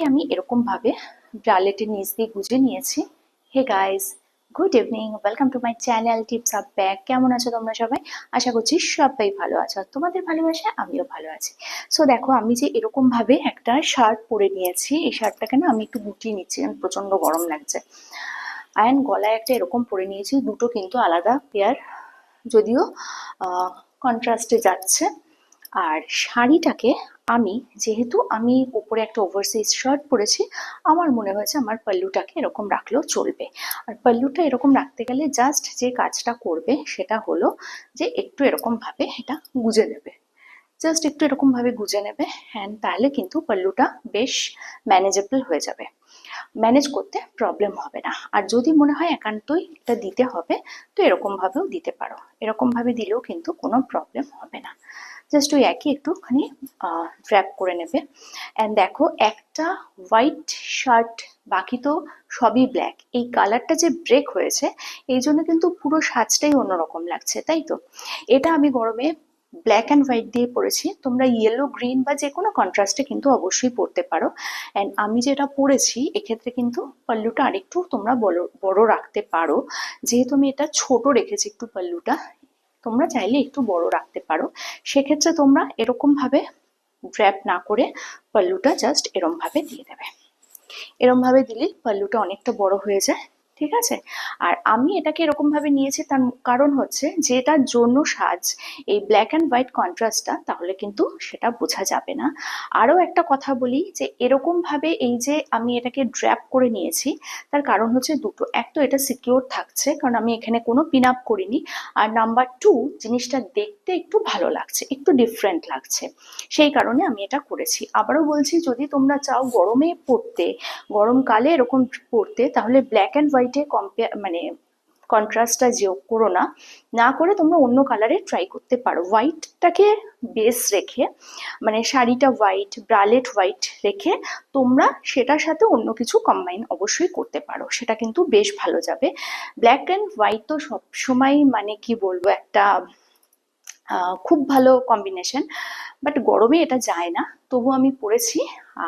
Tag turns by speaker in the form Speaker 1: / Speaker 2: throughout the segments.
Speaker 1: এটাকে আমি এরকমভাবে ব্রালেটের নিচ দিয়ে গুজে নিয়েছি। Hey guys good evening welcome to my channel tips up back কেমন আছো তোমরা সবাই? আশা করছি সবাই ভালো আছো। আর তোমাদের ভালোবাসা, আমিও ভালো আছি। সো দেখো, আমি যে এরকমভাবে একটা শার্ট পরে নিয়েছি, এই শার্টটাকে না আমি একটু গুটিয়ে নিচ্ছি কারণ প্রচণ্ড গরম লাগছে। অ্যান্ড গলায় একটা এরকম পরে নিয়েছি, দুটো কিন্তু আলাদা পেয়ার যদিও কন্ট্রাস্টে যাচ্ছে। আর শাড়িটাকে আমি, যেহেতু আমি উপরে একটা ওভারসাইজ শার্ট পরেছি, আমার মনে হয়েছে আমার পাল্লুটাকে এরকম রাখলেও চলবে। আর পাল্লুটা এরকম রাখতে গেলে জাস্ট যে কাজটা করবে সেটা হলো যে একটু এরকমভাবে এটা গুজে নেবে। জাস্ট একটু এরকমভাবে গুজে নেবে হ্যান্ড তাহলে কিন্তু পাল্লুটা বেশ ম্যানেজেবল হয়ে যাবে। ম্যানেজ করতে প্রবলেম হবে না। আর যদি মনে হয় একান্তই এটা দিতে হবে, তো এরকমভাবেও দিতে পারো। এরকমভাবে দিলেও কিন্তু কোনো প্রবলেম হবে না। জাস্ট ওই একই একটুখানি ড্র্যাপ করে নেবে। অ্যান্ড দেখো, একটা হোয়াইট শার্ট বাকি তো সবই ব্ল্যাক এই কালারটা যে ব্রেক হয়েছে, এই জন্য কিন্তু পুরো সাজটাই অন্যরকম লাগছে, তাই তো? এটা আমি গরমে ব্ল্যাক অ্যান্ড হোয়াইট দিয়ে পরেছি। তোমরা ইয়েলো গ্রিন বা যে কোনো কন্ট্রাস্টে কিন্তু অবশ্যই পরতে পারো। অ্যান্ড আমি যেটা পরেছি, এক্ষেত্রে কিন্তু পাল্লুটা আরেকটু তোমরা বড় বড় রাখতে পারো। যেহেতু আমি এটা ছোট রেখেছি একটু পাল্লুটা তোমরা চাইলে একটু বড় রাখতে পারো। সেক্ষেত্রে তোমরা এরকম ভাবে ড্র্যাপ না করে পাল্লুটা জাস্ট এরম ভাবে দিয়ে দেবে। এরম ভাবে দিলে পাল্লুটা অনেকটা বড় হয়ে যায়। ঠিক আছে? আর আমি এটাকে এরকমভাবে নিয়েছি, তার কারণ হচ্ছে যে যেটার জন্য সাজ, এই ব্ল্যাক অ্যান্ড হোয়াইট কন্ট্রাস্টটা তাহলে কিন্তু সেটা বোঝা যাবে না। আরও একটা কথা বলি যে এরকমভাবে এই যে আমি এটাকে ড্র্যাপ করে নিয়েছি, তার কারণ হচ্ছে দুটো, এক তো এটা সিকিওর থাকছে, কারণ আমি এখানে কোনো পিন আপ করিনি। আর নাম্বার টু জিনিসটা দেখতে একটু ভালো লাগছে, একটু ডিফারেন্ট লাগছে। সেই কারণে আমি এটা করেছি। আবারও বলছি, যদি তোমরা চাও গরমে পড়তে, গরমকালে এরকম পড়তে, তাহলে ব্ল্যাক অ্যান্ড হোয়াইটে কম্পেয়ার মানে কন্ট্রাস্টটা যোগ করো না না করে তোমরা অন্য কালারে ট্রাই করতে পারো। হোয়াইটটাকে বেস রেখে মানে শাড়িটা হোয়াইট ব্রালেট হোয়াইট রেখে তোমরা সেটার সাথে অন্য কিছু কম্বাইন অবশ্যই করতে পারো। সেটা কিন্তু বেশ ভালো যাবে। ব্ল্যাক অ্যান্ড হোয়াইট তো সবসময় মানে কি বলব, একটা খুব ভালো কম্বিনেশন বাট গরমে এটা যায় না। তবু আমি পরেছি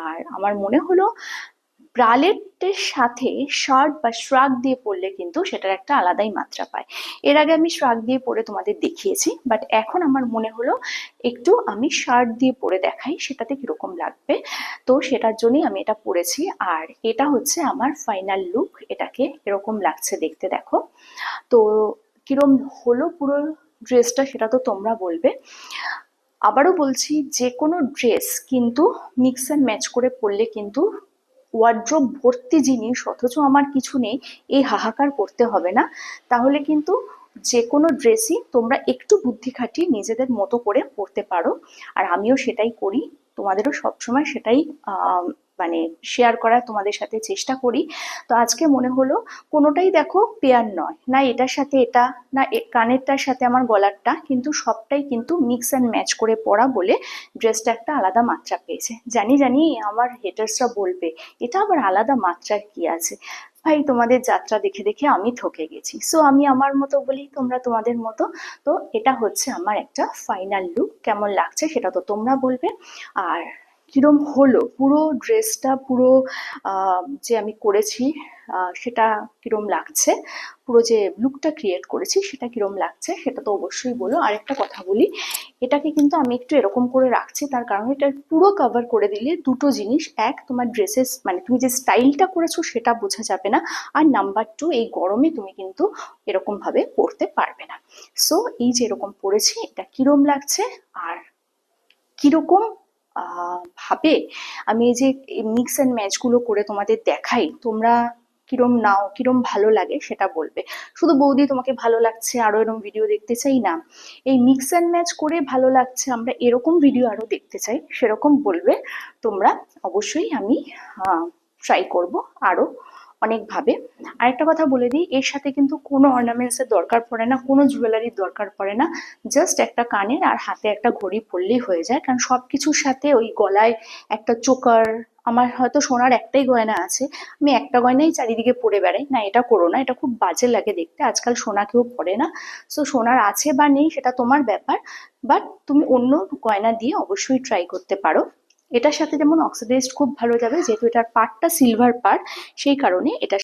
Speaker 1: আর আমার মনে হলো ব্রালেটের সাথে শার্ট বা শ্রাগ দিয়ে পরলে কিন্তু সেটার একটা আলাদাই মাত্রা পায়। এর আগে আমি শ্রাগ দিয়ে পরে তোমাদের দেখিয়েছি বাট এখন আমার মনে হলো একটু আমি শার্ট দিয়ে পরে দেখাই সেটাতে কীরকম লাগবে। তো সেটার জন্যই আমি এটা পরেছি, আর এটা হচ্ছে আমার ফাইনাল লুক এটাকে এরকম লাগছে দেখতে, দেখো। তো কিরম হলো পুরো ড্রেসটা সেটা তো তোমরা বলবে। আবারও বলছি, যে কোনো ড্রেস কিন্তু মিক্স অ্যান্ড ম্যাচ করে পরলে কিন্তু ওয়ার্ড্রোব ভর্তি জিনিস, অথচ আমার কিছু নেই, এই হাহাকার করতে হবে না। তাহলে কিন্তু যে কোনো ড্রেসই তোমরা একটু বুদ্ধি খাটিয়ে নিজেদের মতো করে পরতে পারো। আর আমিও সেটাই করি। তোমাদেরও সবসময় সেটাই মানে শেয়ার করার তোমাদের সাথে চেষ্টা করি। তো আজকে মনে হলো কোনোটাই দেখো পেয়ার নয়। না এটার সাথে এটা, না কানেরটার সাথে আমার গলারটা, কিন্তু সবটাই কিন্তু মিক্স অ্যান্ড ম্যাচ করে পরা বলে ড্রেসটা একটা আলাদা মাত্রা পেয়েছে। জানি জানি আমার হেটার্সরা বলবে, এটা আবার আলাদা মাত্রার কি আছে? ভাই, তোমাদের যাত্রা দেখে দেখে আমি থকে গেছি। সো আমি আমার মতো বলি তোমরা তোমাদের মতো। তো এটা হচ্ছে আমার একটা ফাইনাল লুক কেমন লাগছে সেটা তো তোমরা বলবে। আর কিরম হলো? পুরো ড্রেসটা পুরো যে আমি করেছি সেটা কিরম লাগছে? পুরো যে লুকটা ক্রিয়েট করেছি, সেটা কিরম লাগছে? সেটা তো অবশ্যই বলো। আর একটা কথা বলি, এটাকে কিন্তু আমি একটু এরকম করে রাখছি, তার কারণ এটা পুরো কভার করে দিলে দুটো জিনিস, এক তোমার ড্রেসেস মানে তুমি যে স্টাইলটা করেছ, সেটা বোঝা যাবে না। আর নাম্বার টু এই গরমে তুমি কিন্তু এরকমভাবে পরতে পারবে না। সো এই যে এরকম পরেছি, এটা কিরম লাগছে? আর কীরকম ভাবে আমি এই যে মিক্স অ্যান্ড ম্যাচগুলো করে তোমাদের দেখাই, তোমরা কিরম নাও, কিরম ভালো লাগে সেটা বলবে। শুধু বৌদি তোমাকে ভালো লাগছে, আরও এরকম ভিডিও দেখতে চাই না। এই মিক্স অ্যান্ড ম্যাচ করে ভালো লাগছে, আমরা এরকম ভিডিও আরও দেখতে চাই, সেরকম বলবে। তোমরা অবশ্যই আমি ট্রাই করব আরও। অনেকভাবে। আরেকটা কথা বলে দিই, এর সাথে কিন্তু কোনো অর্নামেন্টসের দরকার পড়ে না, কোনো জুয়েলারির দরকার পড়ে না। জাস্ট একটা কানের আর হাতে একটা ঘড়ি পরলেই হয়ে যায়, কারণ সব কিছুর সাথে ওই গলায় একটা চোকার, আমার হয়তো সোনার একটাই গয়না আছে, আমি একটা গয়নাই চারিদিকে পরে বেড়াই। না, এটা করো না, এটা খুব বাজে লাগে দেখতে, আজকাল সোনা কেউ পরে না। সো সোনার আছে বা নেই সেটা তোমার ব্যাপার বাট তুমি অন্য গয়না দিয়ে অবশ্যই ট্রাই করতে পারো। এটার সাথে যেমন অক্সিডাইজড খুব ভালো যাবে, যেহেতু এটার পার্টটা সিলভার পার্ট সেই কারণে এটা